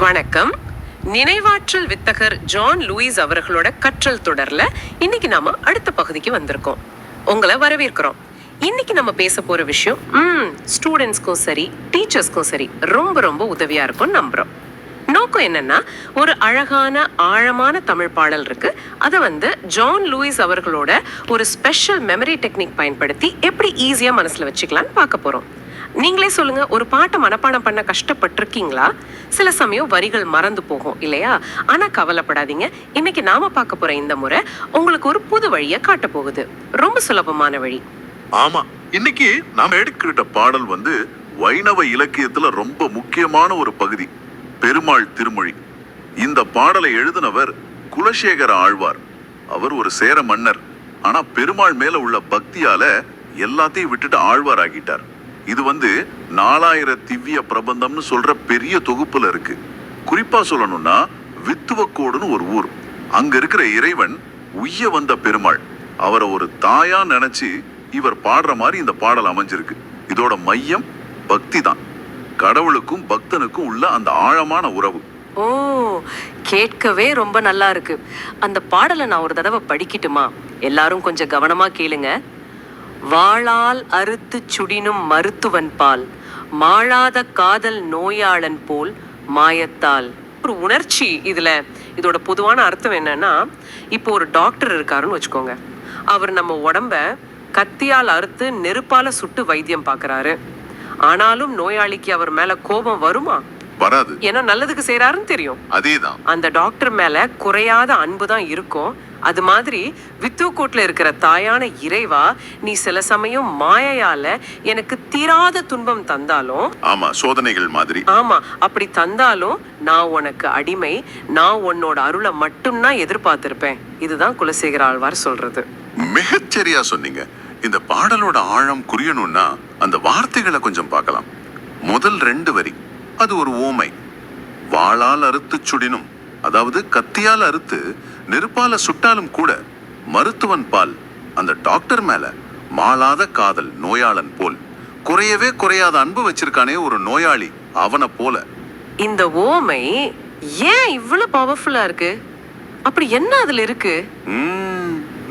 வணக்கம். நினைவாற்றல் வித்தகர் ஜான் லூயிஸ் அவர்களோட கற்றல் தொடர்ல இன்னைக்கு நாம அடுத்த பகுதிக்கு வந்திருக்கோம். உங்களை வரவேற்கிறோம். இன்னைக்கு நம்ம பேச போற விஷயம் ம் ஸ்டூடெண்ட்ஸ்க்கும் சரி டீச்சர்ஸ்க்கும் சரி ரொம்ப ரொம்ப உதவியா இருக்கும் நம்புறோம். நோக்கம் என்னன்னா ஒரு அழகான ஆழமான தமிழ் பாடல் இருக்கு. அதை வந்து ஜான் லூயிஸ் அவர்களோட ஒரு ஸ்பெஷல் மெமரி டெக்னிக் பயன்படுத்தி எப்படி ஈஸியா மனசுல வச்சுக்கலாம்னு பார்க்க போறோம். நீங்களே சொல்லுங்க ஒரு பாட்டை மனப்பாடம் பண்ண கஷ்டப்பட்டிருக்கீங்களா? சில சமயம் வரிகள் மறந்து போகும் இல்லையா? ஆனா கவலைப்படாதீங்க. இன்னைக்கு நாம பார்க்க போற இந்த முறை உங்களுக்கு ஒரு புது வழியை காட்ட போகுது. ரொம்ப சுலபமான வழி. ஆமா. இன்னைக்கு நாம எடுக்கிட்ட பாடல் வந்து வைணவ இலக்கியத்துல ரொம்ப முக்கியமான ஒரு பகுதி பெருமாள் திருமொழி. இந்த பாடலை எழுதினவர் குலசேகர ஆழ்வார். அவர் ஒரு சேர மன்னர். ஆனா பெருமாள் மேல உள்ள பக்தியால எல்லாத்தையும் விட்டுட்டு ஆழ்வார் ஆகிட்டார் இது வந்து நாலாயிர திவ்ய பிரபந்தம்னு சொல்ற பெரிய தொகுப்புல இருக்கு. குறிப்பா சொல்லணும்னா வித்துவக்கோடுன்னு ஒரு ஊர். அங்க இருக்கிற இறைவன் உய்ய வந்த பெருமாள். அவரை ஒரு தாயா நினைச்சு இவர் பாடுற மாதிரி இந்த பாடல் அமைஞ்சிருக்கு. இதோட மையம் பக்தி தான் கடவுளுக்கும் பக்தனுக்கும் உள்ள அந்த ஆழமான உறவு. ஓ கேட்கவே ரொம்ப நல்லா இருக்கு. அந்த பாடலை நான் ஒரு தடவை படிக்கட்டுமா? எல்லாரும் கொஞ்சம் கவனமா கேளுங்க. வாளால் அறுத்து சுடினும் மருத்துவன் பால் மாளாத காதல் நோயாளன் போல் மாயத்தால். ஒரு உணர்ச்சி இதில். இதோட பொதுவான அர்த்தம் என்னன்னா இப்போ ஒரு டாக்டர் இருக்காருன்னு வச்சுக்கோங்க. அவர் நம்ம உடம்ப கத்தியால் அறுத்து நெருப்பால சுட்டு வைத்தியம் பார்க்கறாரு ஆனாலும் நோயாளிக்கு அவர் மேல கோபம் வருமா? வராது. ஏன்னா நல்லதுக்கு செய்றாருன்னு தெரியும். அதேதான். அந்த டாக்டர் மேல குறையாத அன்பு தான் இருக்கும். அது மாதிரி வித்துக்கோட்ல இருக்கிற தாயான இறைவா நீ சில சமயம் மாயையால எனக்கு தீராத துன்பம் தந்தாலும் ஆமா சோதனைகள் மாதிரி. ஆமா அப்படி தந்தாலும் நான் உனக்கு அடிமை நான் உன்னோட அருளை மட்டும்தான் எதிர்பார்த்திருப்பேன். இதுதான் குலசேகர ஆழ்வார் சொல்றது. மிகச்சரியா சொன்னீங்க. இந்த பாடலோட ஆழம் புரியணும்னா அந்த வார்த்தைகளை கொஞ்சம் பார்க்கலாம். முதல் ரெண்டு வரி. அது ஒரு ஓமை. வாளால் அறுத்து சுடினும் அதாவது கத்தியால் அறுத்து நெருப்பால சுட்டாலும் கூட மருத்துவன் பால் அந்த டாக்டர் மேல மாளாத காதல் நோயாளன் போல். குறையவே குறையாத அன்பு வச்சிருக்கானே ஒரு நோயாளி அவனை போல. இந்த ஓமை ஏன் இவ்வளவு பவர்ஃபுல்லா இருக்கு? அப்படி என்ன அதுல இருக்கு?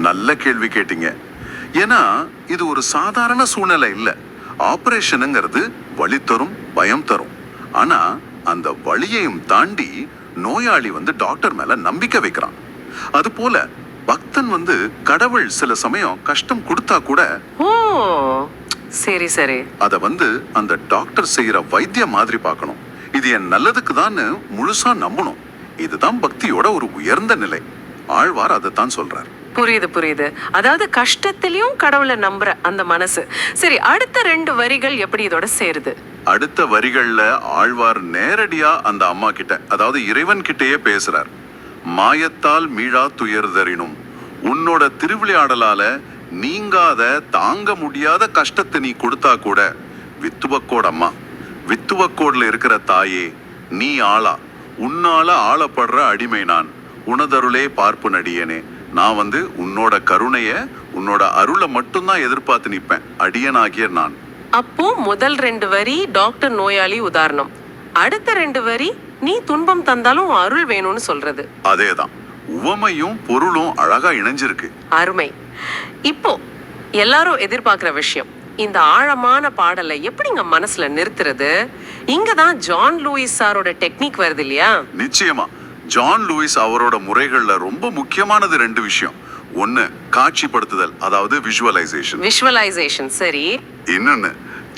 நல்ல கேள்வி கேட்டீங்க. ஏன்னா இது ஒரு சாதாரண சூழ்நிலை இல்ல. ஆபரேஷனுங்கிறது வலி தரும் பயம் தரும். ஆனா அந்த வலியையும் தாண்டி நோயாளி வந்து டாக்டர் மேல நம்பிக்கை வைக்கிறான். அது போல பக்தன் வந்து கடவுள் சில சமயம் கஷ்டம் கொடுத்தா கூட ஓ சரி சரி. அத வந்து அந்த டாக்டர் செய்யற வைத்தியம் மாதிரி பார்க்கணும். இது என் நல்லதுக்கு தான் முழுசா நம்பணும். இதுதான் பக்தியோட ஒரு உயர்ந்த நிலை. ஆழ்வார் அதைத்தான் சொல்றார். புரியுது புரியுது. அதாவது கஷ்டத்திலயும் கடவுளை நம்புற அந்த மனசு. சரி அடுத்த ரெண்டு வரிகள் எப்படி இதோட சேருது? அடுத்த வரிகளில் ஆழ்வார் நேரடியா அந்த அம்மா கிட்ட அதாவது இறைவன் கிட்டேயே பேசுறார். மாயத்தால் மீழா துயர்தரினும் உன்னோட திருவிளையாடலால நீங்காத தாங்க முடியாத கஷ்டத்தை நீ கொடுத்தா கூட வித்துவக்கோட அம்மா வித்துவக்கோடில் இருக்கிற தாயே நீ ஆளா உன்னால ஆளப்படுற அடிமை நான். உனதருளே பார்ப்பு நடியனே நான் வந்து உன்னோட கருணைய உன்னோட அருளை மட்டும்தான் எதிர்பார்த்து நிற்பேன் அடியனாகிய நான். அப்போ முதல் ரெண்டு வரி டாக்டர் நோயாளி உதாரணம். அடுத்த ரெண்டு வரி நீ துன்பம் தந்தாலும் அருள் வேணும்னு சொல்றது. அதேதான். உவமையும் பொருளும் அழகா இணைஞ்சிருக்கு. அருமை. இப்போ எல்லாரும் எதிர்பார்க்கிற விஷயம். இந்த ஆழமான பாடலை எப்படிங்க மனசுல நிறுத்துறது? இங்க தான் ஜான் லூயிஸ் சாரோட டெக்னிக் வருது இல்லையா? நிச்சயமா. ஜான் லூயிஸ் அவரோட முறைகள்ல ரொம்ப முக்கியமானது ரெண்டு விஷயம். ஒன்னு காட்சிப்படுத்துதல் அதாவது விஷுவலைசேஷன் விஷுவலைசேஷன் சரி. இன்னொன்னு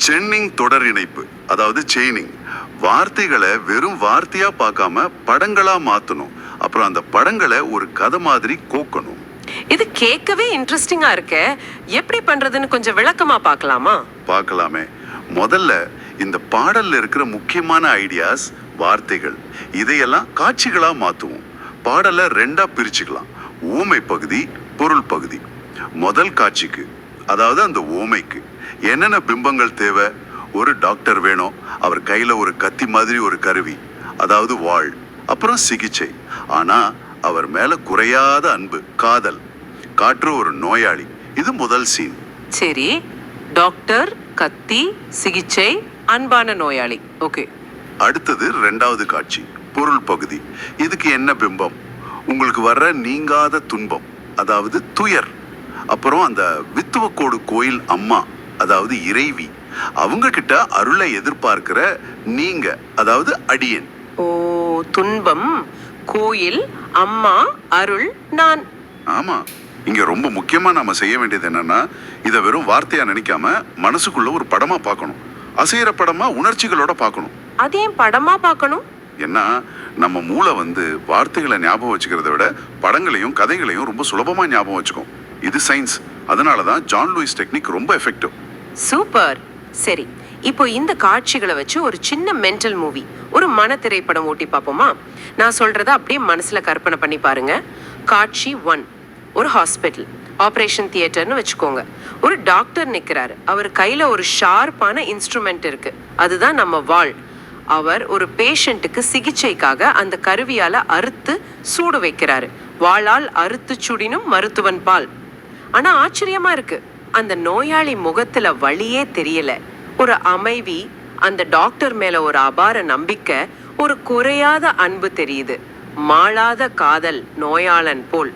சென்னிங் தொடர் இணைப்பு அதாவது செயினிங் வார்த்தைகளை வெறும் வார்த்தையா பார்க்காம படங்களா மாத்தணும். அப்புறம் அந்த படங்களை ஒரு கதை மாதிரி கோக்கணும். இது கேட்கவே இன்ட்ரெஸ்டிங்கா இருக்கே. எப்படி பண்றதுன்னு கொஞ்சம் விளக்கமா பார்க்கலாமா? பார்க்கலாமே. முதல்ல இந்த பாடல்ல இருக்கிற முக்கியமான ஐடியாஸ் வார்த்தைகள் இதையெல்லாம் காட்சிகளா மாத்துவோம். பாடலை ரெண்டா பிரிச்சுக்கலாம். ஊமை பகுதி பொருள் பகுதி. முதல் காட்சிக்கு அதாவது அந்த ஊமைக்கு என்னென்ன பிம்பங்கள் தேவை? ஒரு டாக்டர் வேணும். அவர் கையில ஒரு கத்தி மாதிரி ஒரு கருவி அதாவது வாள் அப்புறம் சிகிச்சை. ஆனா அவர் மேல குறையாத அன்பு காதல் காற்று ஒரு நோயாளி இது முதல் சீன். சரி. டாக்டர் கத்தி சிகிச்சை அன்பான நோயாளி. ஓகே. அடுத்தது ரெண்டாவது காட்சி பொருள் பகுதி. இதுக்கு என்ன பிம்பம்? உங்களுக்கு வர்ற நீங்காத துன்பம். அதாவது துயர். அப்புறம் அந்த வித்துவக்கோடு கோயில் அம்மா அதாவது இறைவி. அவங்க கிட்ட அருளை எதிர்பார்க்கிற நீங்க அதாவது அடியேன். ஓ துன்பம் கோயில் அம்மா அருள் நான். ஆமா. இங்க ரொம்ப முக்கியமா நாம செய்ய வேண்டியது என்னன்னா இதை வெறும் வார்த்தையா நினைக்காம மனசுக்குள்ள ஒரு படமா பார்க்கணும். அசைகிற படமா உணர்ச்சிகளோட பார்க்கணும். அதையும் படமா பார்க்கணும்? ஏன்னா நம்ம மூளை வந்து வார்த்தைகளை ஞாபகம் வச்சுக்கிறத விட படங்களையும் கதைகளையும் ரொம்ப சுலபமாக ஞாபகம் வச்சுக்கும். இது சயின்ஸ் அதனால தான் ஜான் லூயிஸ் டெக்னிக் ரொம்ப எஃபெக்டிவ் சூப்பர். சரி இப்போ இந்த காட்சிகளை வச்சு ஒரு சின்ன மென்டல் மூவி ஒரு மன திரைப்படம் ஓட்டி பார்ப்போமா? நான் சொல்றத அப்படியே மனசுல கற்பனை பண்ணி பாருங்க. காட்சி ஒன் ஒரு ஹாஸ்பிட்டல் ஆப்ரேஷன் தியேட்டர்னு வச்சுக்கோங்க. ஒரு டாக்டர் நிற்கிறாரு அவர் கையில ஒரு ஷார்ப்பான இன்ஸ்ட்ருமெண்ட் இருக்கு. அதுதான் நம்ம வாள் அவர் ஒரு பேஷண்ட்டுக்கு சிகிச்சைக்காக அந்த கருவியால அறுத்து சூடு வைக்கிறாரு. வாளால் அறுத்து சுடினும் மருத்துவன் பால். ஆனா ஆச்சரியமா இருக்கு. அந்த நோயாளி முகத்துல வலியே தெரியல. ஒரு அமைதி அந்த டாக்டர் மேல ஒரு அபார நம்பிக்கை ஒரு குறையாத அன்பு தெரியுது. மாளாத காதல் நோயாளன் போல்.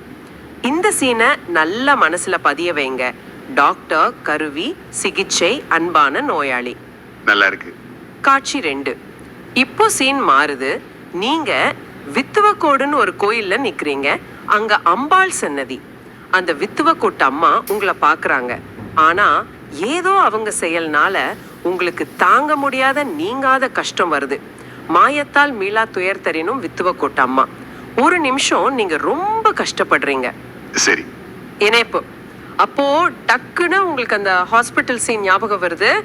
இந்த சீனை நல்ல மனசுல பதிய வைங்க. டாக்டர் கருவி சிகிச்சை அன்பான நோயாளி. நல்லா இருக்கு. காட்சி ரெண்டு. இப்போ சீன் மாறுது. நீங்க வித்துவக்கோடுன்னு ஒரு கோயில்ல நிக்கிறீங்க. அங்க அம்பாள் சன்னதி. அந்த வித்துவக்கோட்டு அம்மா உங்களை பாக்குறாங்க. ஆனா ஏதோ அவங்க செயல்னால உங்களுக்கு தாங்க முடியாத நீங்காத கஷ்டம் வருது. மாயத்தால் மீளா துயர் தரினும் வித்துவக்கோட்டு அம்மா. ஒரு நிமிஷம் நீங்க ரொம்ப கஷ்டப்படுறீங்க. சரி. இணைப்பு. அப்போ டக்குன்னு உங்களுக்கு அந்த ஹாஸ்பிட்டல் சீன் ஞாபகம் வருது.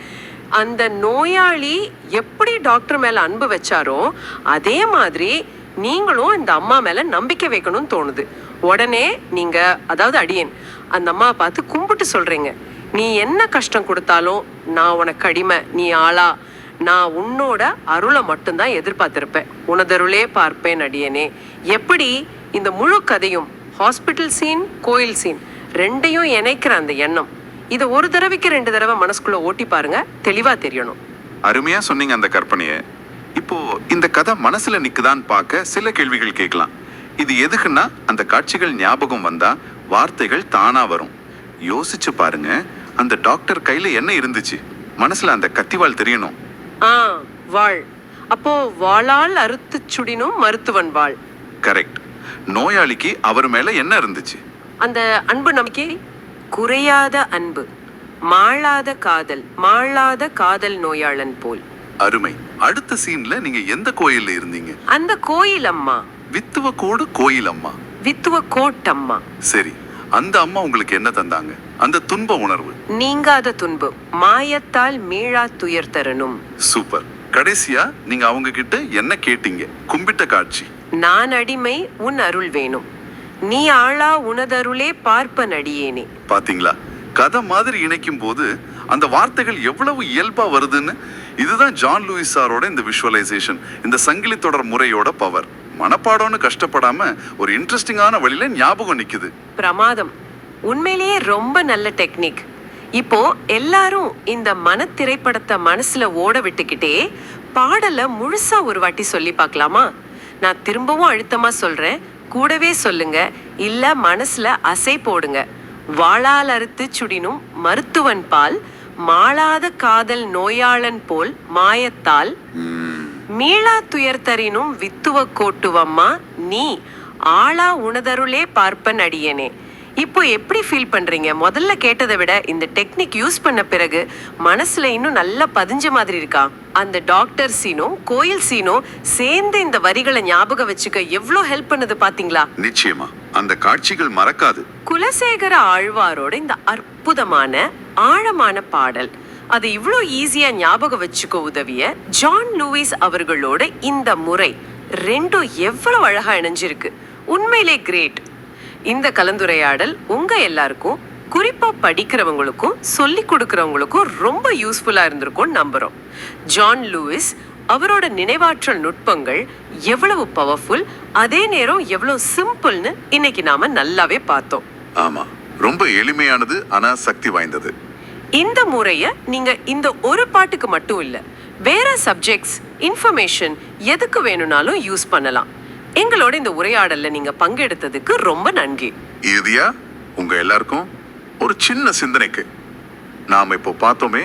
அந்த நோயாளி எப்படி டாக்டர் மேல அன்பு வச்சாரோ அதே மாதிரி நீங்களும் இந்த அம்மா மேல நம்பிக்கை வைக்கணும்னு தோணுது. உடனே நீங்க அதாவது அடியேன் அந்த அம்மாவை பார்த்து கும்பிட்டு சொல்றீங்க. நீ என்ன கஷ்டம் கொடுத்தாலும் நான் உனக்கு அடிமை நீ ஆளா. நான் உன்னோட அருளை மட்டும்தான் எதிர்பார்த்திருப்பேன். உனதருளே பார்ப்பேன் அடியனே. எப்படி இந்த முழு கதையும் ஹாஸ்பிட்டல் சீன் கோயில் சீன் ரெண்டையும் இணைக்கிற அந்த எண்ணம். இதை ஒரு தடவைக்கு ரெண்டு தடவை மனசுக்குள்ள ஓட்டி பாருங்க. தெளிவா தெரியணும். அருமையா சொன்னீங்க அந்த கற்பனையை. இப்போ இந்த கதை மனசுல நிக்குதான்னு பார்க்க சில கேள்விகள் கேட்கலாம். இது எதுக்குன்னா அந்த காட்சிகள் ஞாபகம் வந்தா வார்த்தைகள் தானா வரும். யோசிச்சு பாருங்க அந்த டாக்டர் கையில என்ன இருந்துச்சு? மனசுல அந்த கத்திவாள் தெரியணும். ஆ வாழ் அப்போ வாளால் அறுத்து சுடினும் மருத்துவன் வாழ் கரெக்ட். நோயாளிக்கு அவர் மேல என்ன இருந்துச்சு? அந்த அன்பு நம்பிக்கை? குறையாத அன்பு மாளாத காதல் மாளாத காதல் நோயாளன் போல். அருமை. அடுத்த சீன்ல நீங்க எந்த கோயில்ல இருந்தீங்க? அந்த கோயில் அம்மா. வித்துவக்கோடு கோயில் அம்மா. வித்துவ கோட்டம்மா சரி. அந்த அம்மா உங்களுக்கு என்ன தந்தாங்க? அந்த துன்ப உணர்வு. நீங்காத துன்பு மாயத்தால் மீளா துயர் தரணும். சூப்பர். கடைசியா நீங்க அவங்க கிட்ட என்ன கேட்டீங்க? கும்பிட்ட காட்சி. நான் அடிமை உன் அருள் வேணும். நீ ஆளா உனதருளே பார்ப்ப நடியேனே. பாத்தீங்களா? கதை மாதிரி இணைக்கும் போது அந்த வார்த்தைகள் எவ்வளவு இயல்பா வருதுன்னு இதுதான் ஜான் லூயிஸ் சாரோட இந்த விஷுவலைசேஷன் இந்த சங்கிலி தொடர் முறையோட பவர் மனப்பாடம்னு கஷ்டப்படாம ஒரு இன்ட்ரெஸ்டிங்கான வழியில ஞாபகம் நிக்குது. பிரமாதம். உண்மையிலேயே ரொம்ப நல்ல டெக்னிக் இப்போ எல்லாரும் இந்த மன திரைப்படத்தை மனசுல ஓட விட்டுக்கிட்டே பாடலை முழுசா ஒரு வாட்டி சொல்லி பார்க்கலாமா? நான் திரும்பவும் அழுத்தமா சொல்றேன். கூடவே சொல்லுங்க இல்ல மனசுல அசை போடுங்க. வாளால் அறுத்து சுடினும் மருத்துவன் பால் மாளாத காதல் நோயாளன் போல் மாயத்தால். மீளா துயர் தரினும் வித்துவ கோட்டுவம்மா நீ ஆளா உணதருளே பார்ப்பன் அடியனே இப்போ எப்படி ஃபீல் பண்றீங்க? முதல்ல கேட்டதை விட இந்த டெக்னிக் யூஸ் பண்ண பிறகு மனசுல இன்னும் நல்லா பதிஞ்ச மாதிரி இருக்கா? அந்த டாக்டர் சீனும் கோயில் சீனும் சேர்ந்து இந்த வரிகளை ஞாபகம் வச்சுக்க எவ்வளோ ஹெல்ப் பண்ணுது பாத்தீங்களா? நிச்சயமா. அந்த காட்சிகள் மறக்காது. குலசேகர ஆழ்வாரோட இந்த அற்புதமான ஆழமான பாடல். அது இவ்வளோ ஈஸியா ஞாபகம் வச்சுக்க உதவிய ஜான் லூயிஸ் அவர்களோட இந்த முறை ரெண்டும் எவ்வளவு அழகா இணைஞ்சிருக்கு. உண்மையிலே கிரேட் இந்த கலந்துரையாடல் உங்க எல்லாருக்கும் குறிப்பா படிக்கிறவங்களுக்கும் சொல்லி கொடுக்கறவங்களுக்கும் ரொம்ப யூஸ்ஃபுல்லா இருந்திருக்கும்னு நம்புறோம். ஜான் லூயிஸ் அவரோட நினைவாற்றல் நுட்பங்கள் எவ்வளவு பவர்ஃபுல் அதே நேரம் எவ்வளவு சிம்பிள்னு இன்னைக்கு நாம நல்லாவே பார்த்தோம். ஆமா ரொம்ப எளிமையானது ஆனா சக்தி வாய்ந்தது. இந்த முறைய நீங்க இந்த ஒரு பாட்டுக்கு மட்டும் இல்ல வேற சப்ஜெக்ட்ஸ் இன்ஃபர்மேஷன் எதுக்கு வேணும்னாலும் யூஸ் பண்ணலாம். எங்களோட இந்த உரையாடல்ல நீங்க பங்கெடுத்ததுக்கு ரொம்ப நன்றி. இறுதியா உங்க எல்லாருக்கும் ஒரு சின்ன சிந்தனைக்கு. நாம இப்போ பார்த்தோமே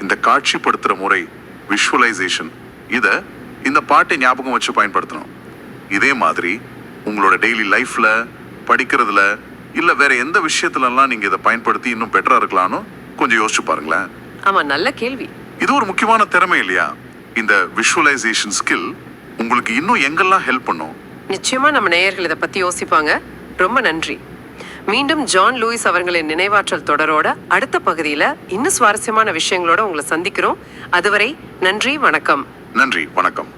இந்த காட்சிப்படுத்துற முறை விஷுவலைசேஷன் இத இந்த பாட்டை ஞாபகம் வச்சு பயன்படுத்தணும். இதே மாதிரி உங்களோட டெய்லி லைஃப்ல படிக்கிறதுல இல்ல வேற எந்த விஷயத்துலலாம் நீங்க இதை பயன்படுத்தி இன்னும் பெட்டரா இருக்கலாம்னு கொஞ்சம் யோசிச்சு பாருங்களேன். ஆமா நல்ல கேள்வி. இது ஒரு முக்கியமான திறமை இல்லையா? இந்த விஷுவலைசேஷன் ஸ்கில் உங்களுக்கு இன்னும் எங்கெல்லாம் ஹெல்ப் பண்ணும்? நிச்சயமா நம்ம நேயர்கள் இதை பத்தி யோசிப்பாங்க. ரொம்ப நன்றி. மீண்டும் ஜான் லூயிஸ் அவர்களின் நினைவாற்றல் தொடரோட அடுத்த பகுதியில் இன்னும் சுவாரஸ்யமான விஷயங்களோட உங்களை சந்திக்கிறோம். அதுவரை நன்றி வணக்கம். நன்றி வணக்கம்.